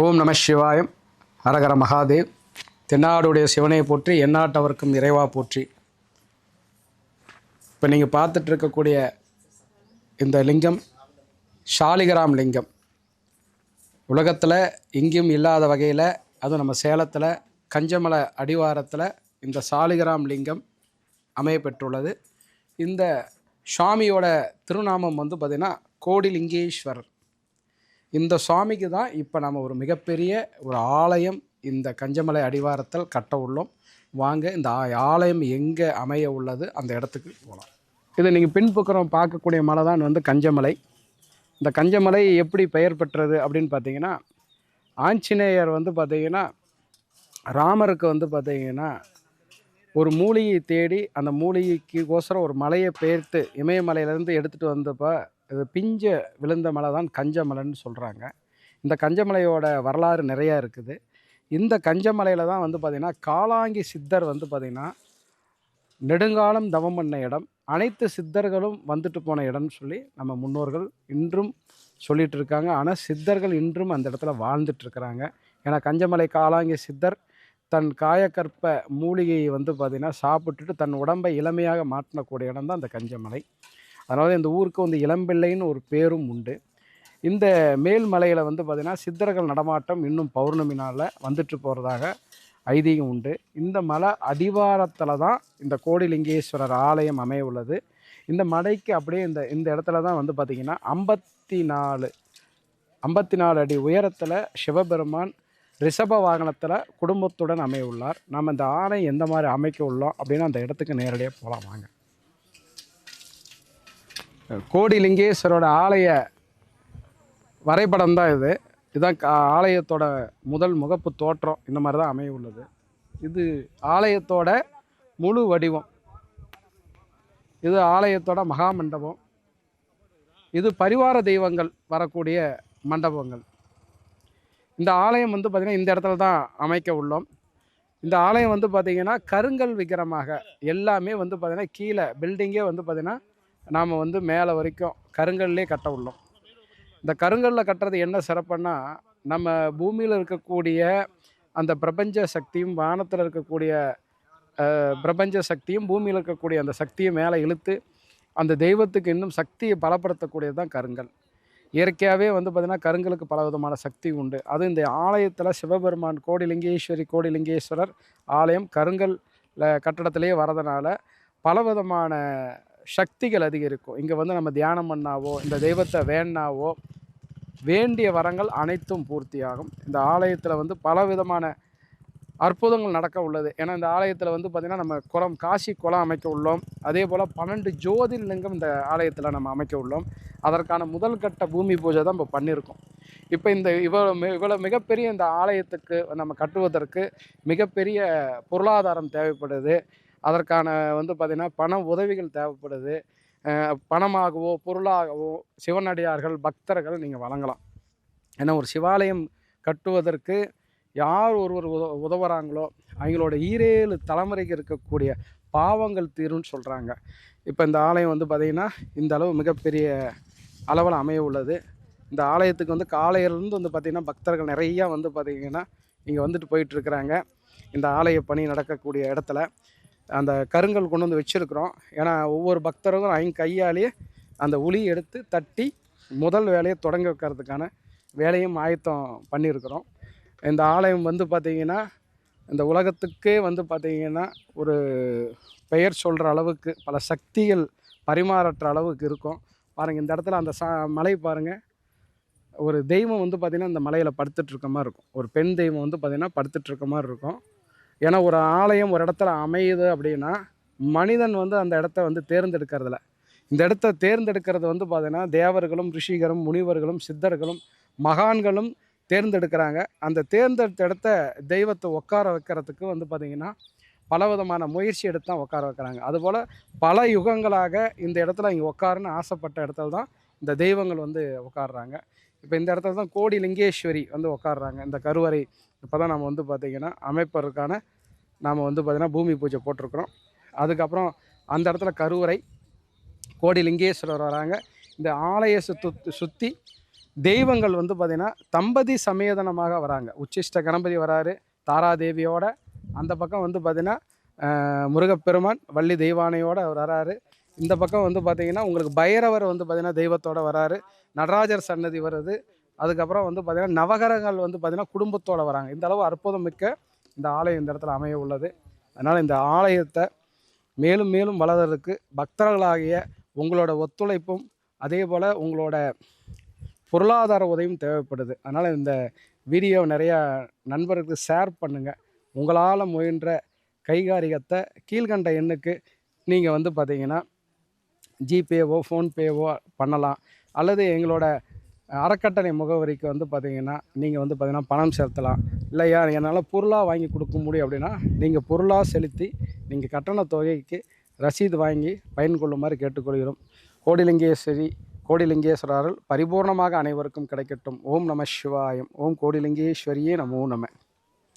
ஓம் நம சிவாயம் ஹரஹர மகாதேவ். தென்னாடுடைய சிவனை போற்றி எந்நாட்டவர்க்கும் இறைவா போற்றி. இப்போ நீங்கள் பார்த்துட்டு இருக்கக்கூடிய இந்த லிங்கம் ஷாலிகிராம் லிங்கம். உலகத்தில் எங்கேயும் இல்லாத வகையில் அதுவும் நம்ம சேலத்தில் கஞ்சமலை அடிவாரத்தில் இந்த சாலிகிராம் லிங்கம் அமைய பெற்றுள்ளது இந்த சுவாமியோட திருநாமம் வந்து பார்த்திங்கன்னா கோடிலிங்கேஸ்வரர். இந்த சுவாமிக்கு தான் இப்போ நம்ம ஒரு மிகப்பெரிய ஒரு ஆலயம் இந்த கஞ்சமலை அடிவாரத்தில் கட்ட உள்ளோம். வாங்க இந்த ஆ- ஆலயம் எங்கே அமைய உள்ளது அந்த இடத்துக்கு போகலாம் இதை நீங்கள் பின்புறம் பார்க்கக்கூடிய மலை தான் வந்து கஞ்சமலை. இந்த கஞ்சமலை எப்படி பெயர் பெற்றது அப்படின்னு பார்த்தீங்கன்னா ஆஞ்சநேயர் வந்து பார்த்தீங்கன்னா ராமருக்கு வந்து பார்த்தீங்கன்னா ஒரு மூலிகை தேடி அந்த மூலிகைக்கு கோசரம் ஒரு மலையை பெயர்த்து இமயமலையிலேருந்து எடுத்துகிட்டு வந்தப்போ இது பிஞ்ச விழுந்த மலை தான் கஞ்சமலைன்னு சொல்கிறாங்க இந்த கஞ்சமலையோட வரலாறு நிறையா இருக்குது. இந்த கஞ்சமலையில் தான் வந்து பார்த்திங்கன்னா காலாங்கி சித்தர் வந்து பார்த்திங்கன்னா நெடுங்காலம் தவம் பண்ண இடம் அனைத்து சித்தர்களும் வந்துட்டு போன இடம்னு சொல்லி நம்ம முன்னோர்கள் இன்றும் சொல்லிகிட்டு இருக்காங்க. ஆனால் சித்தர்கள் இன்றும் அந்த இடத்துல வாழ்ந்துட்டுருக்கிறாங்க ஏன்னா கஞ்சமலை காலாங்கி சித்தர் தன் காயக்கற்ப மூலிகையை வந்து பார்த்திங்கன்னா சாப்பிட்டுட்டு தன் உடம்பை இளமையாக மாற்றக்கூடிய இடம் தான் அந்த கஞ்சமலை அதனால இந்த ஊருக்கு வந்து இளம்பிள்ளைன்னு ஒரு பேரும் உண்டு. இந்த மேல்மலையில் வந்து பார்த்திங்கன்னா சித்தர்கள் நடமாட்டம் இன்னும் பௌர்ணமி நாளில் வந்துட்டு போகிறதாக ஐதீகம் உண்டு. இந்த மலை அடிவாரத்தில் தான் இந்த கோடிலிங்கேஸ்வரர் ஆலயம் அமைய உள்ளது. இந்த மலைக்கு அப்படியே இந்த இந்த இடத்துல தான் வந்து பார்த்திங்கன்னா ஐம்பத்தி நாலு ஐம்பத்தி நாலு அடி உயரத்தில் சிவபெருமான் ரிஷப வாகனத்தில் குடும்பத்துடன் அமைய உள்ளார். நம்ம இந்த ஆணை எந்த மாதிரி அமைக்க உள்ளோம் அப்படின்னு அந்த இடத்துக்கு நேரடியாக போகலாம் வாங்க. கோடிலிங்கேஸ்வரோட ஆலய வரைபடம் தான் இது இதுதான் ஆலயத்தோட முதல் முகப்பு தோற்றம். இந்த மாதிரி தான் அமைய உள்ளது. இது ஆலயத்தோட முழு வடிவம். இது ஆலயத்தோட மகா மண்டபம் இது பரிவார தெய்வங்கள் வரக்கூடிய மண்டபங்கள். இந்த ஆலயம் வந்து பார்த்திங்கன்னா இந்த இடத்துல தான் அமைக்க உள்ளோம். இந்த ஆலயம் வந்து பார்த்திங்கன்னா கருங்கல் விக்கிரமாக எல்லாமே வந்து பார்த்திங்கன்னா கீழே பில்டிங்கே வந்து பார்த்திங்கன்னா நாம் வந்து மேலே வரைக்கும் கருங்கல்லே கட்ட உள்ளோம். இந்த கருங்கல்லில் கட்டுறது என்ன சிறப்புன்னா நம்ம பூமியில் இருக்கக்கூடிய அந்த பிரபஞ்ச சக்தியும் வானத்தில் இருக்கக்கூடிய பிரபஞ்ச சக்தியும் பூமியில் இருக்கக்கூடிய அந்த சக்தியை மேலே இழுத்து அந்த தெய்வத்துக்கு இன்னும் சக்தியை பலப்படுத்தக்கூடியது தான் கருங்கல். இயற்கையாகவே வந்து பார்த்திங்கன்னா கருங்கலுக்கு பல விதமான சக்தி உண்டு. அது இந்த ஆலயத்தில் சிவபெருமான் கோடிலிங்கேஸ்வரி கோடிலிங்கேஸ்வரர் ஆலயம் கருங்கல் கட்டடத்திலே வரதுனால பல விதமான சக்திகள் அதிகரிக்கும். இங்கே வந்து நம்ம தியானம் பண்ணாவோ இந்த தெய்வத்தை வேணாவோ வேண்டிய வரங்கள் அனைத்தும் பூர்த்தியாகும். இந்த ஆலயத்தில் வந்து பல விதமான அற்புதங்கள் நடக்க உள்ளது. ஏன்னா இந்த ஆலயத்தில் வந்து பார்த்திங்கன்னா நம்ம குளம் காசி குளம் அமைக்க உள்ளோம். அதே போல் பன்னெண்டு ஜோதிர்லிங்கம் இந்த ஆலயத்தில் நம்ம அமைக்க உள்ளோம். அதற்கான முதல் கட்ட பூமி பூஜை தான் இப்போ பண்ணியிருக்கோம் இப்போ இந்த இவ்வளோ மி- இவ்வளோ மிகப்பெரிய இந்த ஆலயத்துக்கு நம்ம கட்டுவதற்கு மிகப்பெரிய பொருளாதாரம் தேவைப்படுது. அதற்கான வந்து பார்த்திங்கன்னா பண உதவிகள் தேவைப்படுது. பணமாகவோ பொருளாகவோ சிவனடியார்கள் பக்தர்கள் நீங்கள் வழங்கலாம். ஏன்னா ஒரு சிவாலயம் கட்டுவதற்கு யார் ஒருவர் உத உதவுறாங்களோ அவங்களோட ஈரேழு தலைமுறைக்கு இருக்கக்கூடிய பாவங்கள் தீரும்னு சொல்கிறாங்க இப்போ இந்த ஆலயம் வந்து பார்த்திங்கன்னா இந்த அளவு மிகப்பெரிய அளவில் அமைய உள்ளது. இந்த ஆலயத்துக்கு வந்து காலையிலேருந்து வந்து பார்த்திங்கன்னா பக்தர்கள் நிறையா வந்து பார்த்திங்கன்னா இங்கே வந்துட்டு போயிட்டுருக்குறாங்க இந்த ஆலய பணி நடக்கக்கூடிய இடத்துல. அந்த கருங்கல் கொண்டு வந்து வச்சுருக்குறோம். ஏன்னா ஒவ்வொரு பக்தருக்கும் அவங்க கையாலேயே அந்த உளி எடுத்து தட்டி முதல் வேலையை தொடங்கி வைக்கிறதுக்கான வேலையும் ஆயத்தம் பண்ணியிருக்கிறோம். இந்த ஆலயம் வந்து பார்த்திங்கன்னா இந்த உலகத்துக்கே வந்து பார்த்திங்கன்னா ஒரு பெயர் சொல்கிற அளவுக்கு பல சக்திகள் பரிமாறற்ற அளவுக்கு இருக்கும். பாருங்கள் இந்த இடத்துல அந்த சா மலை பாருங்கள் ஒரு தெய்வம் வந்து பார்த்திங்கன்னா இந்த மலையில் படுத்துட்ருக்க மாதிரி இருக்கும். ஒரு பெண் தெய்வம் வந்து பார்த்திங்கன்னா படுத்துட்ருக்க மாதிரி இருக்கும். ஏன்னா ஒரு ஆலயம் ஒரு இடத்துல அமையுது அப்படின்னா மனிதன் வந்து அந்த இடத்த வந்து தேர்ந்தெடுக்கிறதில்ல. இந்த இடத்த தேர்ந்தெடுக்கிறது வந்து பார்த்திங்கன்னா தேவர்களும் ரிஷிகரும் முனிவர்களும் சித்தர்களும் மகான்களும் தேர்ந்தெடுக்கிறாங்க. அந்த தேர்ந்தெடுத்த இடத்த தெய்வத்தை உட்கார வைக்கிறதுக்கு வந்து பார்த்திங்கன்னா பல விதமான முயற்சி எடுத்து தான் உட்கார வைக்கிறாங்க. அதுபோல் பல யுகங்களாக இந்த இடத்துல இங்கே உட்காருன்னு ஆசைப்பட்ட இடத்துல தான் இந்த தெய்வங்கள் வந்து உட்காடுறாங்க இப்போ இந்த இடத்துல தான் கோடி லிங்கேஸ்வரி வந்து உட்காடுறாங்க இந்த கருவறை இப்போ தான் நம்ம வந்து பார்த்திங்கன்னா அமைப்பதற்கான நாம் வந்து பார்த்திங்கன்னா பூமி பூஜை போட்டிருக்கிறோம். அதுக்கப்புறம் அந்த இடத்துல கருவறை கோடி லிங்கேஸ்வரர் வராங்க. இந்த ஆலய சுத்து சுற்றி தெய்வங்கள் வந்து பார்த்திங்கன்னா தம்பதி சமேதனமாக வராங்க. உச்சிஷ்ட கணபதி வராரு தாராதேவியோட. அந்த பக்கம் வந்து பார்த்திங்கன்னா முருகப்பெருமான் வள்ளி தெய்வானையோட அவர் வராரு. இந்த பக்கம் வந்து பார்த்திங்கன்னா உங்களுக்கு பைரவர் வந்து பார்த்திங்கன்னா தெய்வத்தோடு வராரு. நடராஜர் சன்னதி வருது. அதுக்கப்புறம் வந்து பார்த்திங்கன்னா நவகரங்கள் வந்து பார்த்திங்கன்னா குடும்பத்தோடு வராங்க. இந்த அளவு அற்புதம் மிக்க இந்த ஆலயம் இந்த இடத்துல அமைய உள்ளது. அதனால் இந்த ஆலயத்தை மேலும் மேலும் வளர்றதுக்கு பக்தர்களாகிய உங்களோட ஒத்துழைப்பும் அதே போல் உங்களோட பொருளாதார உதவியும் தேவைப்படுது. அதனால் இந்த வீடியோ நிறையா நண்பர்களுக்கு ஷேர் பண்ணுங்கள் உங்களால் முயன்ற கைகாரிகத்தை கீழ்கண்ட எண்ணுக்கு நீங்கள் வந்து பார்த்தீங்கன்னா ஜிபேவோ ஃபோன்பேவோ பண்ணலாம். அல்லது எங்களோட அறக்கட்டளை முகவரிக்கு வந்து பார்த்திங்கன்னா நீங்கள் வந்து பார்த்தீங்கன்னா பணம் செலுத்தலாம். இல்லையா? என்னால் பொருளாக வாங்கி கொடுக்க முடியும் அப்படின்னா நீங்கள் பொருளாக செலுத்தி நீங்கள் கட்டண தொகைக்கு ரசீது வாங்கி பயன் கொள்ளுமாறு கேட்டுக்கொள்கிறோம். கோடிலிங்கேஸ்வரி கோடிலிங்கேஸ்வரர் பரிபூர்ணமாக அனைவருக்கும் கிடைக்கட்டும். ஓம் நம சிவாயம். ஓம் கோடிலிங்கேஸ்வரியே நமோ நம.